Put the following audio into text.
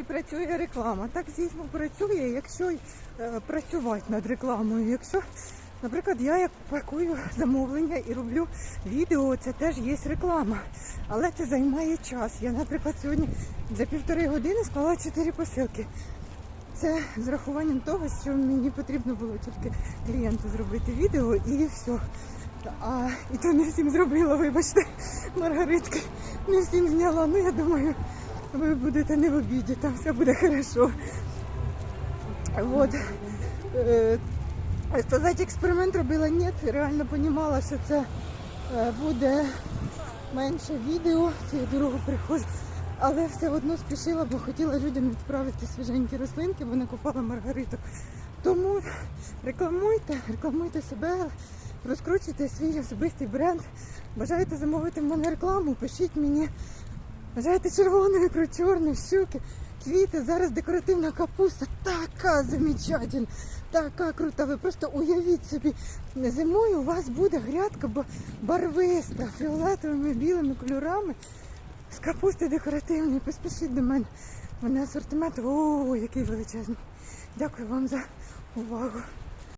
чи працює реклама. Так звісно працює, якщо е, працювати над рекламою. Якщо, наприклад, я як пакую замовлення і роблю відео, це теж є реклама. Але це займає час. Я, наприклад, сьогодні за півтори години склала чотири посилки. Це з рахуванням того, що мені потрібно було тільки клієнту зробити відео і все. А і то не всім зробила, вибачте, Маргаритки. Не всім зняла. Ну я думаю, ви будете не в обіді, там все буде хорошо. Вот. Е, Сказати, експеримент робила ні, реально розуміла, що це е, буде менше відео, цією дорогу приходжу. Але все одно спішила, бо хотіла людям відправити свіженькі рослинки, бо не купала маргариток. Тому рекламуйте, рекламуйте себе, розкручуйте свій особистий бренд. Бажаєте замовити в мене рекламу, пишіть мені. Бажаєте червоної, ікру, щуки, квіти. Зараз декоративна капуста така замечательна, така крута. Ви просто уявіть собі, зимою у вас буде грядка барвиста, фіолетовими білими кольорами з капусти декоративної. Поспішіть до мене. Мене асортимент, о, який величезний. Дякую вам за увагу.